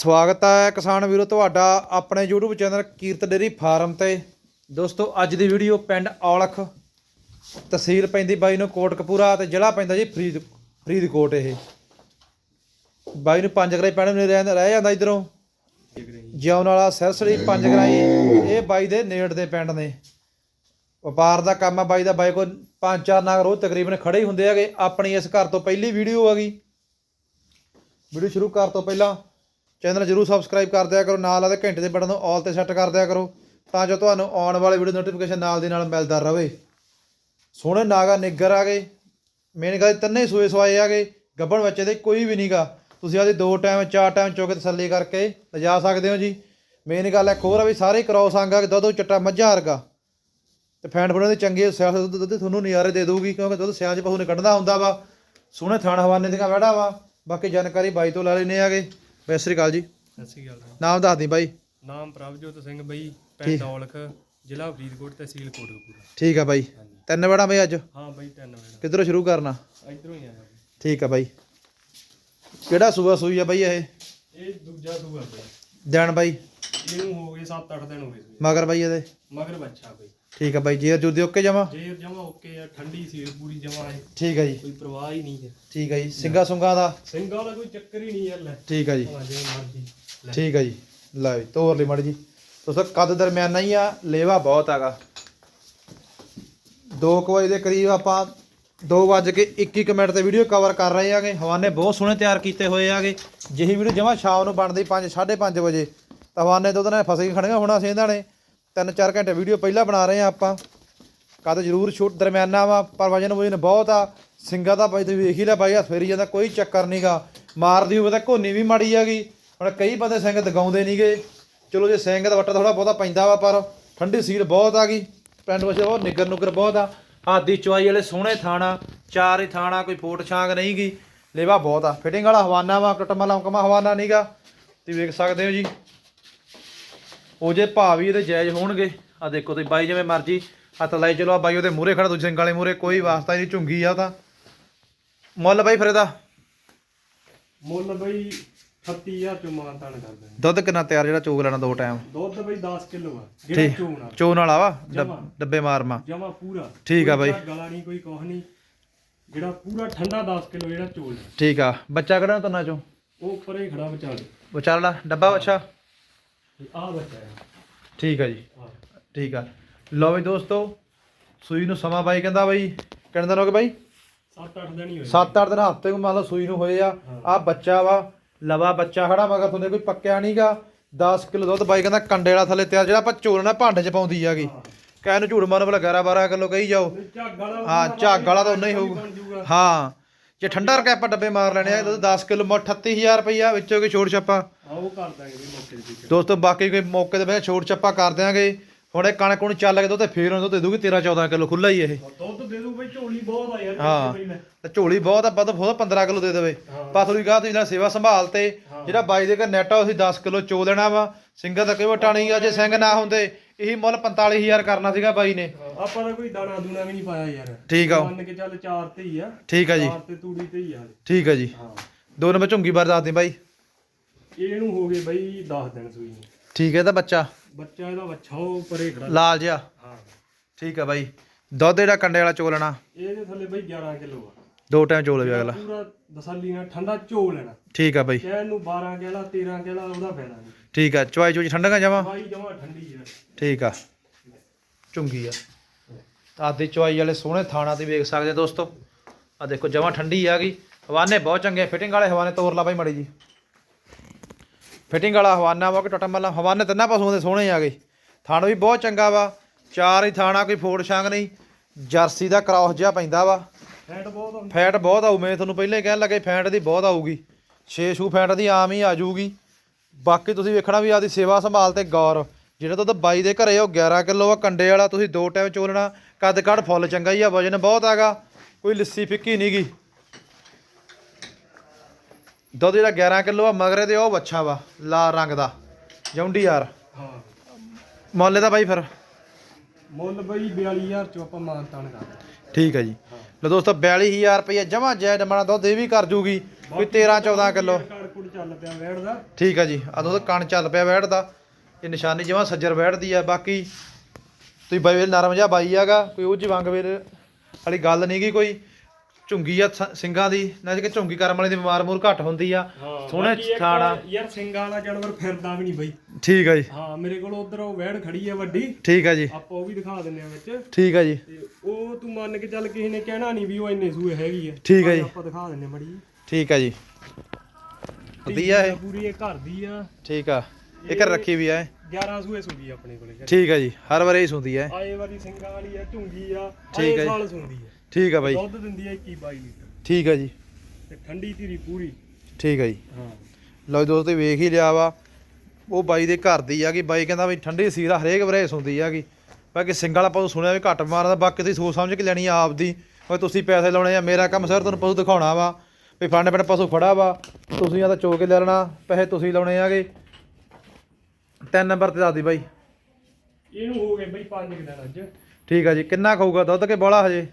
ਸਵਾਗਤ ਹੈ ਕਿਸਾਨ ਵੀਰੋ, ਤੁਹਾਡਾ ਆਪਣੇ YouTube channel Kirat dairy farm ਤੇ। ਦੋਸਤੋ, ਅੱਜ ਦੀ ਵੀਡੀਓ ਪਿੰਡ ਔਲਖ, ਤਹਿਸੀਲ ਪੈਂਦੀ ਬਾਈ ਨੂੰ ਕੋਟਕਪੂਰਾ ਤੇ ਜ਼ਿਲ੍ਹਾ ਪੈਂਦਾ ਜੀ ਫਰੀਦ, ਫਰੀਦਕੋਟ ਇਹ। ਬਾਈ ਨੂੰ ਪੰਜ ਗਰਾਈ ਪੈਣ ਨੂੰ ਰਹਿ ਰਹਿ ਜਾਂਦਾ ਇਧਰੋਂ। ਜਿਉਣ ਵਾਲਾ ਸਰਸੜੀ ਪੰਜ ਗਰਾਈ, ਇਹ ਬਾਈ ਦੇ ਨੇੜ ਦੇ ਪਿੰਡ ਨੇ। ਵਪਾਰ ਦਾ ਕੰਮ ਆ ਬਾਈ ਦਾ, ਬਾਈ ਕੋਲ ਪੰਜ ਚਾਰ ਨਾਗ ਰੋਜ਼ ਤਕਰੀਬਨ ਖੜੇ ਹੀ ਹੁੰਦੇ ਹੈਗੇ। ਆਪਣੀ ਇਸ ਘਰ ਤੋਂ ਪਹਿਲੀ ਵੀਡੀਓ ਹੈਗੀ ਵੀਡੀਓ ਸ਼ੁਰੂ ਕਰਨ ਤੋਂ ਪਹਿਲਾਂ ਚੈਨਲ ਜਰੂਰ ਸਬਸਕ੍ਰਾਈਬ ਕਰ ਦਿਆ ਕਰੋ, ਨਾਲ ਆਦੇ ਘੰਟੇ ਦੇ ਬਟਨ ਨੂੰ ਆਲ ਤੇ ਸੈੱਟ ਕਰ ਦਿਆ ਕਰੋ ਤਾਂ ਜੋ ਤੁਹਾਨੂੰ ਆਉਣ ਵਾਲੇ ਵੀਡੀਓ ਨੋਟੀਫਿਕੇਸ਼ਨ ਨਾਲ ਦੀ ਨਾਲ ਮਿਲਦਾ ਰਹੇ। ਸੋਹਣੇ ਨਾਗਾ ਨਿੱਗਰ ਆ ਗਏ। ਮੇਨ ਗੱਲ ਤਿੰਨੇ ਸੂਏ ਸਵਾਏ ਆ ਗਏ। ਗੱਬਣ ਬੱਚੇ ਦੇ ਕੋਈ ਵੀ ਨਹੀਂਗਾ ਤੁਸੀਂ ਆਦੀ ਦੋ ਟਾਈਮ ਚਾਰ ਟਾਈਮ ਚੋਕੇ ਤਸੱਲੀ ਕਰਕੇ ਲਿਜਾ ਸਕਦੇ ਹੋ ਜੀ। ਮੇਨ ਗੱਲ ਹੈ ਖੋਰ ਆ ਵੀ ਸਾਰੇ ਕ੍ਰੋਸ ਆਂਗਾ, ਦੁੱਧ ਚੱਟਾ ਮੱਝਾਂ ਵਰਗਾ। ਤੇ ਫੈਂਡ ਫੁੱਲਾਂ ਦੀ ਚੰਗੀ ਸਿਆਸ ਦੁੱਧ ਦੁੱਧ ਤੁਹਾਨੂੰ ਨਜ਼ਾਰੇ ਦੇ ਦਊਗੀ, ਕਿਉਂਕਿ ਦੁੱਧ ਸਿਆਂ ਚ ਪਹੂ ਨੇ ਕੱਢਦਾ ਹੁੰਦਾ ਵਾ। ਸੋਹਣੇ ਥਾਣ ਹਵਾਨੇ ਦੀਆਂ ਵੜਾ ਵਾ। ਬਾਕੀ ਜਾਣਕਾਰੀ ਬਾਈ ਤੋਂ ਲੈ ਲੈਨੇ ਆਗੇ। ਸਤਿ ਸ੍ਰੀ ਅਕਾਲ ਜੀ। ਸਤਿ ਸ਼੍ਰੀ ਅਕਾਲ ਜੀ। ਨਾਮ ਦੱਸ ਦੀ ਬਾਈ। ਨਾਮ ਪ੍ਰਭਜੋਤ ਸਿੰਘ ਬਈ ਪਿੰਡ ਔਲਖ ਜ਼ਿਲ੍ਹਾ ਫਰੀਦਕੋਟ ਤਹਿਸੀਲ ਕੋਟਕਪੂਰਾ ਠੀਕ ਆ ਬਾਈ। ਤਿੰਨ ਵੜਾ ਬਾਈ ਅੱਜ? ਹਾਂ ਬਈ ਤਿੰਨ ਵਜੇ ਕਿੱਧਰੋਂ ਸ਼ੁਰੂ ਕਰਨਾ? ਇਧਰੋਂ ਹੀ ਆਇਆ। ਠੀਕ ਆ ਬਾਈ। ਕਿਹੜਾ ਸੂਆ ਸੂਈ ਆ ਬਾਈ ਇਹ? ਇਹ ਦੂਜਾ ਸੂਆ ਬਈ। ਦਿਨ ਬਾਈ? ਇਹਨੂੰ ਹੋ ਗਏ 7-8 ਦਿਨ ਹੋ ਗਏ। ਮਗਰ ਬਾਈ ਇਹਦੇ? ਮਗਰ ਬੱਚਾ ਬਈ ਠੀਕ ਆ ਬਾਈ ਜੇਰ ਜੁਦੀ ਓਕੇ ਜਮਾ ਜੇਰ ਜਮਾ ਓਕੇ ਆ ਠੰਡੀ ਸੀ ਪੂਰੀ ਜਮਾ ਹੈ ਠੀਕ ਆ ਜੀ। ਕੋਈ ਪ੍ਰਵਾਹ ਹੀ ਨਹੀਂ ਹੈ ਠੀਕ ਆ ਜੀ ਸਿੰਗਾ ਸੁੰਗਾ ਦਾ? ਸਿੰਘਾਂ ਦਾ ਕੋਈ ਚੱਕਰ ਹੀ ਨਹੀਂ ਯਾਰ ਲੈ। ਠੀਕ ਆ ਜੀ। ਠੀਕ ਆ ਜੀ ਲੈ ਵੀ ਤੋਰ ਲਈ ਮੜ ਜੀ। ਦੋਸਤੋ ਕੱਦ ਦਰਮਿਆਨਾ ਹੀ ਆ ਲੇਵਾ ਬਹੁਤ ਹੈਗਾ। 2 ਵਜੇ ਦੇ ਕਰੀਬ ਆਪਾਂ 2 ਵਜ ਕੇ 21 ਮਿੰਟ ਤੇ ਵੀਡੀਓ ਕਵਰ ਕਰ ਰਹੇ ਆਗੇ। ਹਵਾਨੇ ਬਹੁਤ ਸੋਹਣੇ ਤਿਆਰ ਕੀਤੇ ਹੋਏ ਆਗੇ। ਜਿਹੀ ਵੀਡੀਓ ਜਮਾ ਸ਼ਾਮ ਨੂੰ ਬਣਦੀ 5 5:30 ਵਜੇ। ਤਾਂ ਹਵਾਨੇ ਦੁੱਧ ਨਾਲ ਫਸੇ ਕੇ ਖੜੀਆਂ ਹੋਣਾ ਇਹਨਾਂ ਨੇ। 3-4 ਘੰਟੇ ਵੀਡੀਓ ਪਹਿਲਾਂ ਬਣਾ ਰਹੇ ਆ ਆਪਾਂ। ਕੱਦ ਜ਼ਰੂਰ ਛੋਟ ਦਰਮਿਆਨਾ ਵਾ, ਪਰ ਵਜਨ ਵਜਨ ਬਹੁਤ ਆ। ਸਿੰਗਾ ਦਾ ਬਾਈ ਤੁਸੀਂ ਵੇਖ ਹੀ ਲਿਆ ਬਾਈ ਹੱਥ ਫੇਰੀ ਜਾਂਦਾ ਕੋਈ ਚੱਕਰ ਨਹੀਂਗਾ ਮਾਰਦੀ ਹੋਵੇ ਤਾਂ ਘੋਨੀ ਵੀ ਮਾੜੀ ਹੈਗੀ ਹੁਣ ਕਈ ਬੰਦੇ ਸਿੰਘ ਦਗਾਉਂਦੇ ਨਹੀਂਗੇ ਚਲੋ ਜੇ ਸਿੰਘ ਦਾ ਵੱਟਾ ਥੋੜਾ ਬਹੁਤਾ ਪੈਂਦਾ ਵਾ, ਪਰ ਠੰਡੀ ਸੀਲ ਬਹੁਤ ਆ ਗਈ ਪਿੰਡ ਵਿੱਚ ਬਹੁਤ ਨਿੱਗਰ ਨੁੱਗਰ ਬਹੁਤ ਆ। ਹਾਦੀ ਚੁਆਈ ਵਾਲੇ ਸੋਹਣੇ ਥਾਣਾ, ਚਾਰ ਹੀ ਥਾਣਾ, ਕੋਈ ਫੋਟ ਛਾਂਗ ਨਹੀਂਗੀ ਲੇਵਾ ਬਹੁਤ ਆ। ਫਿਟਿੰਗ ਵਾਲਾ ਹਵਾਨਾ ਵਾ ਟਟਮਾ ਲੰਕਮਾ ਹਵਾਨਾ ਨਹੀਂਗਾ ਤੁਸੀਂ ਵੇਖ ਸਕਦੇ ਹੋ ਜੀ। ਉਹ ਜੇ ਭਾਅ ਵੀ ਇਹਦੇ ਜਾਇਜ਼ ਹੋਣਗੇ। ਆ ਦੇਖੋ ਤੁਸੀਂ, ਬਾਈ ਜਿਵੇਂ ਮਰਜ਼ੀ ਹੱਥ ਲਾਈ ਚਲੋ। ਆ ਬਾਈ ਉਹਦੇ ਮੂਹਰੇ ਖੜਾ ਦੂਜੇ ਵਾਲੇ ਮੂਹਰੇ, ਕੋਈ ਵਾਸਤਾ ਨਹੀਂ, ਝੁੰਗੀ ਆ ਤਾਂ। ਮੁੱਲ ਬਾਈ ਫਿਰ ਇਹਦਾ? ਮੁੱਲ ਬਈ 38000 ਚੋਂ ਮਾਨਤਾਨ ਕਰ ਦਿੰਦੇ ਦੁੱਧ ਕਿੰਨਾ ਤਿਆਰ ਜਿਹੜਾ ਚੋਗ ਲੈਣਾ ਦੋ ਟਾਈਮ ਦੁੱਧ ਬਈ 10 ਕਿਲੋ ਆ ਜਿਹੜਾ ਠੀਕ। ਚੋਣਾ ਚੋਣ ਵਾਲਾ ਵਾ ਡੱਬ- ਜਮਾਂ। ਡੱਬੇ ਮਾਰਮਾ ਜਮਾ ਪੂਰਾ। ਠੀਕ ਆ ਕੋਈ ਬਾਈ। ਗਲਾ ਨਹੀਂ ਕੋਈ ਕੁਛ ਨਹੀਂ। ਜਿਹੜਾ ਪੂਰਾ ਠੰਡਾ 10 ਕਿਲੋ ਜਿਹੜਾ ਚੋਲ ਠੀਕ ਆ। ਬੱਚਾ ਕਿਹੜਾ ਤੰਨਾ ਚੋਂ? ਉਹ ਪਰੇ ਖੜਾ ਵਿਚਾਲੇ। ਵਿਚਾਰਲਾ ਡੱਬਾ ਅੱਛਾ ਆ ਬੱਚਾ ਹੈ। ਠੀਕ ਆ ਜੀ। ਆਹ। ਠੀਕ ਆ। ਲਓ ਵੀ ਦੋਸਤੋ ਸੂਈ ਨੂੰ ਸਮਾਂ ਬਾਈ ਕਹਿੰਦਾ ਬਾਈ ਕਿੰਨੇ ਦਿਨ ਹੋ ਗਏ ਬਾਈ? ਸੱਤ ਅੱਠ ਦਿਨ ਹੀ ਹੋਏ। 7-8 ਦਿਨ ਹਫ਼ਤੇ ਨੂੰ ਮੰਨ ਲਓ ਸੂਈ ਨੂੰ ਹੋਏ ਆ। ਆ ਬੱਚਾ ਵਾ। ਲਵਾ ਬੱਚਾ ਖੜਾ ਮਗਰ ਤੁਹਾਨੂੰ ਕੋਈ ਪੱਕਿਆ ਨਹੀਂਗਾ 10 ਕਿਲੋ ਦੁੱਧ ਬਾਈ ਕਹਿੰਦਾ ਕੰਡੇ ਵਾਲਾ ਥੱਲੇ ਤਿਆਰ ਜਿਹੜਾ ਆਪਾਂ ਚੋਲਣਾ ਭਾਂਡੇ 'ਚ ਪਾਉਂਦੀ ਆਗੀ ਕਹਿ ਨੂੰ ਝੂਠ ਮਾਰਨ ਵਾਲਾ 11 12 ਕਿਲੋ ਕਹੀ ਜਾਓ। ਹਾਂ ਝੱਗ ਵਾਲਾ ਤਾਂ ਉਨਾ ਹੀ ਹੋਊਗਾ। ਹਾਂ ਜੇ ਠੰਡਾ ਰਕਾ ਆਪਾਂ ਡੱਬੇ ਮਾਰ ਲੈਣੇ ਆ ਦੁੱਧ 10 ਕਿਲੋ ਮੋ 38000 ਰੁਪਈਆ ਵਿੱਚੋਂ ਕੋਈ ਛੋੜ ਛੱਪਾ। ਆ ਉਹ ਕਰ ਦਾਂਗੇ ਮੌਕੇ ਤੇ ਵਿੱਚ। ਦੋਸਤੋ ਬਾਕੀ ਕੋਈ ਮੌਕੇ ਤੇ ਬਈ ਛੋੜ ਛੱਪਾ ਕਰ ਦਿਆਂਗੇ। ਹੁਣ ਇਹ ਕਣਕ ਨੂੰ ਚੱਲ ਕੇ ਦੁੱਧ ਫੇਰ ਉਹਨੂੰ ਦੁੱਧ ਦੇ ਦੂਗੀ 13 14 ਕਿਲੋ ਖੁੱਲਾ ਹੀ ਇਹ। ਦੁੱਧ ਦੇ ਦੂ ਬਈ ਝੋਲੀ ਬਹੁਤ ਆ ਯਾਰ ਹਾਂ। ਤੇ ਝੋਲੀ ਬਹੁਤ ਆ ਬਹੁਤ 15 ਕਿਲੋ ਦੇ ਦੇਵੇ। ਥੋੜੀ ਗਾਹ ਤੁਸੀਂ ਨਾ ਸੇਵਾ ਸੰਭਾਲ ਤੇ। ਜਿਹੜਾ ਬਾਈ ਦੇ ਘਰ ਨੈਟ ਆ ਅਸੀਂ 10 ਕਿਲੋ ਚੋ ਲੈਣਾ ਵਾ। ਸਿੰਘਾਂ ਦਾ ਕੋਈ ਵਟਾ ਨਹੀਂ ਆ ਜੇ ਸਿੰਘ ਨਾ ਹੁੰਦੇ ਇਹੀ ਮੁੱਲ 45000 ਕਰਨਾ ਸੀਗਾ ਬਾਈ ਨੇ। ਆਪਾਂ ਤਾਂ ਕੋਈ ਦਾਣਾ ਦੂਣਾ ਵੀ ਨਹੀਂ ਪਾਇਆ ਯਾਰ। ਠੀਕ ਆ। ਮੰਨ ਕੇ ਚੱਲ ਚਾਰ ਤੇ ਹੀ ਆ। ਠੀਕ ਆ ਜੀ। ਚਾਰ ਤੇ ਤੂੜੀ ਤੇ ਹੀ ਆ। ਠੀਕ ਆ ਜੀ। ਹਾਂ। ਦੋ ਨੰਬਰ ਝੁੰਗੀ ਬਾਰ ਦੱਸ ਦੇ ਬਾਈ। ਇਹਨੂੰ ਹੋ ਗਏ ਬਈ 10 ਦਿਨ ਸੂਈ ਠੀਕ ਹੈ ਇਹਦਾ ਬੱਚਾ। ਬੱਚਾ ਇਹਦਾ ਵੱਛਾ ਉਹ ਪਰੇ ਖੜਾ ਲਾਲ ਜਿਹਾ? ਹਾਂ। ਠੀਕ ਆ ਬਾਈ। ਦੁੱਧ ਜਿਹੜਾ ਕੰਡੇ ਵਾਲਾ ਚੋ ਲੈਣਾ ਇਹਦੇ ਥੱਲੇ ਬਈ 11 ਕਿਲੋ ਆ। ਦੋ ਟਾਈਮ ਚੋ ਲਵੇ ਅਗਲਾ। ਪੂਰਾ ਤਸੱਲੀ ਨਾਲ ਠੰਡਾ ਝੋ ਲੈਣਾ। ਠੀਕ ਆ ਬਾਈ। ਕਹਿਣ ਨੂੰ 12 ਕਿਲਾ 13 ਕਿਲਾ ਉਹਦਾ ਫਾਇਦਾ ਨਹੀਂ। ਠੀਕ ਆ ਚੁਆਈ ਚੂਈ ਠੰਡਾ ਜਾਵਾਂ ਦਵਾਈ ਜਮਾ ਠੰਡੀ ਆ। ਠੀਕ ਆ। ਝੁੰਗੀ ਆ। ਆਦੀ ਚੁਆਈ ਵਾਲੇ ਸੋਹਣੇ ਥਾਣਾ ਤੇ ਵੇਖ ਸਕਦੇ ਆ ਦੋਸਤੋ। ਆ ਦੇਖੋ ਜਮਾ ਠੰਡੀ ਆ ਗਈ। ਹਵਾਨੇ ਬਹੁਤ ਚੰਗੇ ਫਿਟਿੰਗ ਵਾਲੇ ਹਵਾਨੇ ਤੋਰ ਲਾ ਬਾਈ ਮੜੀ ਜੀ। ਫਿਟਿੰਗ ਵਾਲਾ ਹਵਾਨਾ ਵਾ ਕਿ ਟਟਮ ਵਾਲਾ ਹਵਾਨੇ ਤਿੰਨਾਂ ਪਾਸੋਂ ਦੇ ਸੋਹਣੇ ਆ ਗਏ। ਥਾਣ ਵੀ ਬਹੁਤ ਚੰਗਾ ਵਾ। ਚਾਰ ਹੀ ਥਾਣਾ ਕੋਈ ਫੋੜ ਛਾਂਗ ਨਹੀਂ। ਜਰਸੀ ਦਾ ਕ੍ਰਾਸ ਜਿਹਾ ਪੈਂਦਾ ਵਾ। ਫੈਟ ਬਹੁਤ ਹੁੰਦਾ ਫੈਟ ਬਹੁਤ ਆਊ ਮੈਂ ਤੁਹਾਨੂੰ ਪਹਿਲਾਂ ਹੀ ਕਹਿਣ ਲੱਗੇ ਫੈਟ ਦੀ ਬਹੁਤ ਆਊਗੀ। 6 ਛੂ ਫੈਟ ਦੀ ਆਮ ਹੀ ਆ ਜਾਊਗੀ। ਬਾਕੀ ਤੁਸੀਂ ਵੇਖਣਾ ਵੀ ਆਦੀ ਸੇਵਾ ਸੰਭਾਲ ਤੇ ਗੌਰ। ਜਿਹੜਾ ਦੁੱਧ ਬਾਈ ਦੇ ਘਰੇ ਉਹ 11 ਕਿਲੋ ਆ ਕੰਡੇ ਵਾਲਾ ਤੁਸੀਂ ਦੋ ਟਾਈਮ ਚੋਲਣਾ। ਕੱਦ ਕੱਢ ਫੁੱਲ ਚੰਗਾ ਹੀ ਆ ਵਜਨ ਬਹੁਤ ਹੈਗਾ ਕੋਈ ਲਿੱਸੀ ਫਿੱਕੀ ਨਹੀਂਗੀ ਦੁੱਧ ਜਿਹੜਾ 11 ਕਿਲੋ ਆ ਮਗਰੇ ਤੇ ਉਹ ਬੱਚਾ ਵਾ ਲਾਲ ਰੰਗ ਦਾ। ਜੌਂਡੀ ਯਾਰ। ਹਾਂ। ਮੁੱਲ ਦਾ ਬਾਈ ਫਿਰ? ਮੁੱਲ ਬਈ 42000 ਚੋਂ ਆਪਾਂ ਮਾਨਤਾਨ ਕਰਦੇ ਠੀਕ ਹੈ ਜੀ। ਲੋ ਦੋਸਤੋ 42000 ਰੁਪਏ ਜਮਾ ਜੈ ਡਮਣਾ ਦੁੱਧ ਇਹ ਵੀ ਕਰ ਜੂਗੀ। ਕੋਈ 13 14 ਕਿਲੋ। ਕਾਰਡ ਕੁੜ ਚੱਲ ਪਿਆ ਵੈੜ ਦਾ। ਠੀਕ ਆ ਜੀ। ਆ ਦੋਸਤੋ ਕਣ ਚੱਲ ਪਿਆ ਬੈਠ ਦਾ। ਇਹ ਨਿਸ਼ਾਨੀ ਜਮਾ ਸੱਜਰ ਬੈਠਦੀ ਆ। ਬਾਕੀ ਤੁਸੀਂ ਬਾਈ ਨਰਮ ਜਿਹਾ ਬਾਈ ਹੈਗਾ। ਕੋਈ ਉਹ ਜਵੰਗ ਵੇਲ ਵਾਲੀ ਗੱਲ ਨਹੀਂ ਗੀ ਕੋਈ। ਝੁੰਗੀ ਆ ਸ- ਸਿੰਘਾਂ ਦੀ। ਨਾ ਕਿ ਝੁੰਗੀ ਕਰਮ ਵਾਲੇ ਦੀ ਬਿਮਾਰ ਮੂਰ ਘੱਟ ਹੁੰਦੀ ਆ। ਸੋਹਣੇ ਬਾਕੀ ਇੱਕ ਥਾਣਾ। ਯਾਰ ਸਿੰਘਾਂ ਵਾਲਾ ਜਾਨਵਰ ਫਿਰਦਾ ਵੀ ਨਹੀਂ ਬਈ। ਠੀਕ ਆ ਜੀ। ਹਾਂ ਮੇਰੇ ਕੋਲ ਉਧਰ ਉਹ ਵੈੜ ਖੜੀ ਆ ਵੱਡੀ। ਠੀਕ ਆ ਜੀ। ਆਪਾਂ ਉਹ ਵੀ ਦਿਖਾ ਦਿੰਨੇ ਆ ਵਿੱਚ। ਠੀਕ ਆ ਜੀ। ਤੇ ਉਹ ਤੂੰ ਮੰਨ ਕੇ ਚੱਲ ਕਿਸੇ ਨੇ ਕਹਿਣਾ ਨਹੀਂ ਵੀ ਉਹ ਇੰਨੇ ਸੂਏ ਹੈਗੀ ਆ। ਠੀਕ ਆ ਜੀ। ਆਪਾਂ ਦਿਖਾ ਦਿੰਨੇ ਮੜੀ ਠੀਕ ਆ ਜੀ। ਵਧੀਆ ਇਹ। ਪੂਰੀ ਇਹ ਘਰ ਦੀ ਆ। ਠੀਕ ਆ। ਇੱਕ ਰੱਖੀ ਵੀ ਆ ਇਹ। 11 ਸੂਏ ਸੂਗੀ ਆਪਣੇ ਕੋਲੇ। ਠੀਕ ਆ ਜੀ। ਹਰ ਵਾਰੀ ਹੀ ਸੁਣਦੀ ਆ ਇਹ। ਆਏ ਵਾਲੀ ਸਿੰਘਾਂ ਵਾਲੀ ਆ ਝੁੰਗੀ ਆ। ਠੀਕ ਆ ਆਏ ਜੀ। ਸਾਲ ਸੁੰਦੀ ਆ। ਠੀਕ ਆ ਬਾਈ। ਦੁੱਧ ਦਿੰਦੀ ਆ 21 22 ਲੀਟਰ। ਠੀਕ ਆ ਜੀ। ਤੇ ਠੰਡੀ ਧੀਰੀ ਪੂਰੀ। ਠੀਕ ਆ ਜੀ। ਹਾਂ। ਲਓ ਦੋਸਤੋ ਵੇਖ ਹੀ ਲਿਆ ਵਾ। ਉਹ ਬਾਈ ਦੇ ਘਰ ਦੀ ਆ ਕਿ ਬਾਈ ਕਹਿੰਦਾ ਵੀ ਠੰਡੀ ਸੀਰਾ ਹਰੇਕ ਵਰੇਸ ਹੁੰਦੀ ਆ ਕਿ। ਬਾਕੀ ਸਿੰਗਲ ਆਪਾਂ ਤੋਂ ਸੁਣਿਆ ਵੀ ਘੱਟ ਮਾਰਦਾ ਬਾਕੀ ਤੁਸੀਂ ਸੋਚ ਸਮਝ ਕੇ ਲੈਣੀ ਆ ਆਪਦੀ। ਓਏ ਤੁਸੀਂ ਪੈਸੇ ਲਾਉਣੇ ਆ ਮੇਰਾ ਕੰਮ ਸਰ ਤੁਹਾਨੂੰ ਪਸ਼ੂ ਦਿਖਾਉਣਾ ਵਾ। ਵੀ ਫੰਡ ਪਿੰਡ ਪਸ਼ੂ ਖੜਾ ਵਾ। ਤੁਸੀਂ ਆ ਤਾਂ ਚੋ ਕੇ ਲੈ ਲੈਣਾ ਪੈਸੇ ਤੁਸੀਂ ਲਾਉਣੇ ਆਗੇ ਤਿੰਨ ਨੰਬਰ ਤੇ ਦੱਸਦੀ ਬਾਈ। ਇਹਨੂੰ ਹੋ ਗਏ ਬਈ 5 ਦਿਨ ਅੱਜ। ਠੀਕ ਆ ਜੀ ਕਿੰਨਾ ਖਾਊਗਾ ਦੁੱਧ ਕੇ ਬੋਲਾ ਹਜੇ?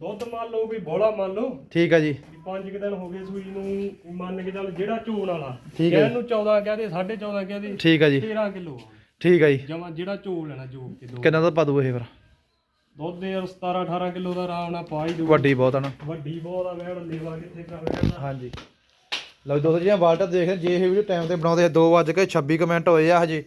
ਦੁੱਧ ਮੰਨ ਲਓ ਵੀ ਬੋਲਾ ਮੰਨ ਲਓ। ਠੀਕ ਆ ਜੀ। ਵੀ 5 ਦਿਨ ਹੋ ਗਏ ਸੂਈ ਨੂੰ ਮੰਨ ਕੇ ਚੱਲ ਜਿਹੜਾ ਝੋਣ ਵਾਲਾ। ਠੀਕ ਹੈ। ਇਹਨੂੰ 14 ਕਹਦੇ 14.5 ਕਹਦੇ ਠੀਕ ਆ ਜੀ। 13 ਕਿਲੋ ਠੀਕ ਆ ਜੀ। ਜਮਾ ਜਿਹੜਾ ਝੋਲ ਲੈਣਾ ਜੋਗ ਕੇ ਦੋ। ਕਿੰਨਾ ਦੁੱਧ ਪਾ ਦੂ ਇਹ ਫਿਰ? ਦੁੱਧ ਦੇ 17 18 ਕਿਲੋ ਦਾ ਆਰਾਮ ਨਾਲ ਪਾ ਹੀ ਦੂ ਵੱਡੀ ਬਹੁਤ ਆ ਨਾ। ਵੱਡੀ ਬਹੁਤ ਆ ਵੈੜ ਲੇਵਾ ਕਿੱਥੇ ਕਰ ਦਾ ਹਾਂਜੀ। ਲਓ ਜੀ ਦੋਸਤੋ ਜੀ ਵਾਲਟਰ ਦੇਖ ਰਹੇ ਜੇ ਇਹ ਵੀਡੀਓ ਟਾਈਮ ਤੇ ਬਣਾਉਂਦੇ 2 ਵਜੇ ਕੇ 26 ਕਮੈਂਟ ਹੋਏ ਆ ਹਜੇ।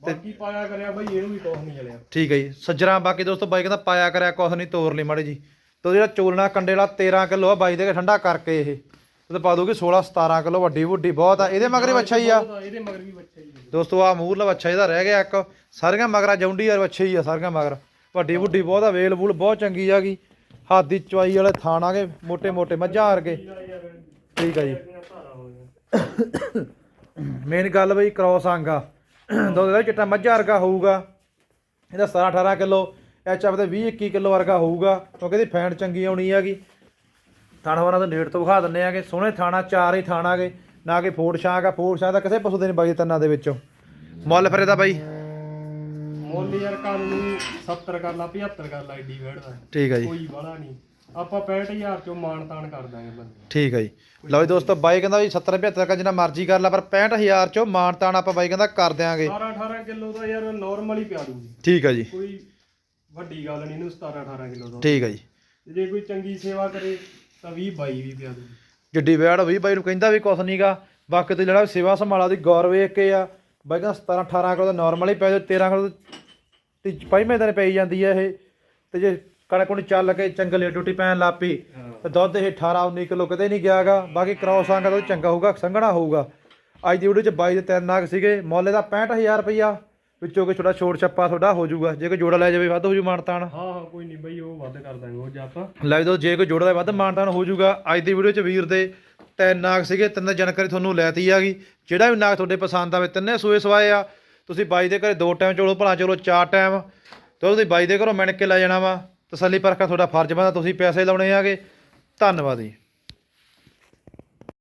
ਬਾਕੀ ਪਾਇਆ ਕਰਿਆ ਬਈ ਇਹਨੂੰ ਵੀ ਕੁਛ ਨਹੀਂ ਜਲਿਆ ਠੀਕ ਹੈ ਜੀ ਸੱਜਣਾ ਬਾਕੀ ਦੋਸਤੋ ਬਾਈ ਕਹਿੰਦਾ ਪਾਇਆ ਕਰਿਆ ਕੁਛ ਨਹੀਂ ਤੋਰ ਲਈ ਮਾੜੀ ਜੀ। ਤੇ ਜਿਹੜਾ ਚੋਲਣਾ ਕੰਡੇ ਵਾਲਾ 13 ਕਿਲੋ ਆ ਬਾਈ ਦੇ ਕੇ ਠੰਡਾ ਕਰਕੇ ਇਹ। ਤੇ ਪਾ ਦੋਗੇ 16 17 ਕਿਲੋ ਵੱਡੀ ਵੱਡੀ ਬਹੁਤ ਆ। ਇਹਦੇ ਮਗਰ ਵੀ ਅੱਛਾ ਹੀ ਆ। ਇਹਦੇ ਮਗਰ ਵੀ ਬੱਚਾ ਹੀ ਆ। ਦੋਸਤੋ ਆ ਮੂਰਲਾ ਅੱਛਾ ਇਹਦਾ ਰਹਿ ਗਿਆ ਇੱਕ। ਸਾਰੀਆਂ ਮਗਰਾਂ ਜੌਂਡੀ ਯਾਰ ਅੱਛਾ ਹੀ ਆ ਸਾਰੀਆਂ ਮਗਰ। ਵੱਡੀ ਵੱਡੀ ਬਹੁਤ ਆ ਵੇਲ ਬੂਲ ਬਹੁਤ ਚੰਗੀ ਆ ਗਈ ਹੱਥ ਦੀ ਚਵਾਈ ਵਾਲੇ ਥਾਣ ਆਗੇ ਮੋਟੇ ਮੋਟੇ ਮੱਝਾਂ ਆਰਗੇ ਠੀਕ ਆ ਜੀ। ਮੇਨ ਗੱਲ ਬਈ ਕ੍ਰੋਸ ਆਂਗਾ ਦੋ ਦਾ ਚਿੱਟਾ ਮੱਝਾਂ ਵਰਗਾ ਹੋਊਗਾ। ਇਹਦਾ 17 18 ਕਿਲੋ। ਐਚ ਐਫ ਤੇ 20 21 ਕਿਲੋ ਵਰਗਾ ਹੋਊਗਾ ਕਿਉਂਕਿ ਇਹਦੀ ਫੈਂਟ ਚੰਗੀ ਆਉਣੀ ਹੈਗੀ। ਥਾਣਾ ਵਾਰਾਂ ਤੋਂ ਨੇੜ ਤੋਂ ਵਿਖਾ ਦਿੰਨੇ ਆਗੇ ਸੋਹਣੇ ਥਾਣਾ ਚਾਰ ਹੀ ਥਾਣਾਗੇ ਨਾ ਕਿ ਫੋੜ ਸ਼ਾਂਕ ਆ ਫੋੜ ਸ਼ਾਂਕ ਦਾ ਕਿਸੇ ਪਸ਼ੂ ਦੇ ਨਹੀਂ ਬਾਈ ਤਿੰਨਾਂ ਦੇ ਵਿੱਚੋਂ। ਮੁੱਲ ਫਿਰ ਇਹਦਾ ਬਾਈ? ਮੁੱਲ ਯਾਰ ਕੱਲ ਨੂੰ 70 ਕਰ ਲਾ 75 ਕਰ ਲਾ ਏਡੀ ਵੈੜ ਦਾ। ਠੀਕ ਆ ਜੀ। ਕੋਈ ਬਾਲਾ ਨਹੀਂ। ਆਪਾਂ 65000 ਚੋਂ ਮਾਨ ਤਾਨ ਕਰ ਦਾਂਗੇ ਬੰਦੇ ਠੀਕ ਆ ਜੀ। ਲਓ ਜੀ ਦੋਸਤੋ ਬਾਈ ਕਹਿੰਦਾ ਵੀ 70 75 ਕਾ ਜਿੰਨਾ ਮਰਜ਼ੀ ਕਰ ਲੈ ਪਰ 65000 ਚੋਂ ਮਾਣ ਤਾਣ ਆਪਾਂ ਬਾਈ ਕਹਿੰਦਾ ਕਰ ਦਿਆਂਗੇ। 17 18 ਕਿਲੋ ਦਾ ਯਾਰ ਨਾਰਮਲ ਹੀ ਪਿਆ ਦੂਗੀ। ਠੀਕ ਆ ਜੀ। ਕੋਈ ਵੱਡੀ ਗੱਲ ਨਹੀਂ ਇਹਨੂੰ 17 18 ਕਿਲੋ ਦਾ ਠੀਕ ਆ ਜੀ। ਜੇ ਕੋਈ ਚੰਗੀ ਸੇਵਾ ਕਰੇ ਤਾਂ 20 22 ਵੀ ਪਿਆ ਦੂਗੀ ਜਿੱਡੀ ਵੈੜ ਵੀ ਬਾਈ ਨੂੰ ਕਹਿੰਦਾ ਵੀ ਕੁਛ ਨਹੀਂਗਾ ਬਾਕੀ ਤੇ ਜਿਹੜਾ ਸੇਵਾ ਸੰਭਾਲਾ ਦੀ ਗੌਰ ਵੇਖ ਕੇ ਆ ਬਾਈ ਕਹਿੰਦਾ 17 18 ਕਿਲੋ ਦਾ ਨਾਰਮਲ ਹੀ ਪੈ ਜਾ 13 ਕਿਲੋ ਤੇ ਪੰਜਵੇਂ ਦਿਨ ਪਈ ਜਾਂਦੀ ਆ ਇਹ। ਤੇ ਜੇ ਕਣਕ ਨੂੰ ਚੱਲ ਕੇ ਚੰਗਲੇ ਡਿਊਟੀ ਪੈਣ ਲੱਪੀ ਤੇ ਦੁੱਧ ਇਹ 18 19 ਕਿਲੋ ਕਿਤੇ ਨਹੀਂ ਗਿਆਗਾ ਬਾਕੀ ਕ੍ਰੋਸ ਆਂਗਾ ਤਾਂ ਚੰਗਾ ਹੋਊਗਾ ਸੰਘਣਾ ਹੋਊਗਾ। ਅੱਜ ਦੀ ਵੀਡੀਓ ਚ ਬਾਈ ਦੇ ਤਿੰਨ ਨਾਗ ਸੀਗੇ ਮੁੱਲ ਦਾ 65000 ਰੁਪਈਆ। ਵਿੱਚੋਂ ਕੋਈ ਛੋਟਾ ਛੋੜ ਛੱਪਾ ਤੁਹਾਡਾ ਹੋ ਜਾਊਗਾ। ਜੇ ਕੋਈ ਜੋੜਾ ਲੈ ਜਾਵੇ ਵੱਧ ਹੋ ਜੂ ਮਾਨਤਾਨ ਹਾਂ ਹਾਂ ਕੋਈ ਨਹੀਂ ਬਈ ਉਹ ਵੱਧ ਕਰ ਦਾਂਗੇ ਉਹ ਜੇ ਆਪਾਂ। ਲੈ ਦੋ ਜੇ ਕੋਈ ਜੋੜਾ ਦਾ ਵੱਧ ਮਾਨਤਾਨ ਹੋ ਜਾਊਗਾ। ਅੱਜ ਦੀ ਵੀਡੀਓ ਚ ਵੀਰ ਦੇ ਤਿੰਨ ਨਾਗ ਸੀਗੇ ਤਿੰਨ ਜਾਣਕਾਰੀ ਤੁਹਾਨੂੰ ਲੈਤੀ ਆਗੀ ਜਿਹੜਾ ਵੀ ਨਾਗ ਤੁਹਾਡੇ ਪਸੰਦ ਆਵੇ ਤਿੰਨੇ ਸੂਏ ਸਵਾਏ ਆ। ਤੁਸੀਂ ਬਾਈ ਦੇ ਘਰੇ ਦੋ ਟਾਈਮ ਚੋਲੋ ਭਲਾ ਚਲੋ ਚਾਰ ਟਾਈਮ ਤੇ ਉਹਦੀ ਬਾਈ ਦੇ ਘਰੋਂ ਮਿਣ ਕੇ ਲੈ ਜਾਣਾ ਵਾ। ਤਸੱਲੀ ਪਰਖਾ ਤੁਹਾਡਾ ਫਰਜ਼ ਬਣਦਾ ਤੁਸੀਂ ਪੈਸੇ ਲਾਉਣੇ ਆਗੇ। ਧੰਨਵਾਦ ਜੀ।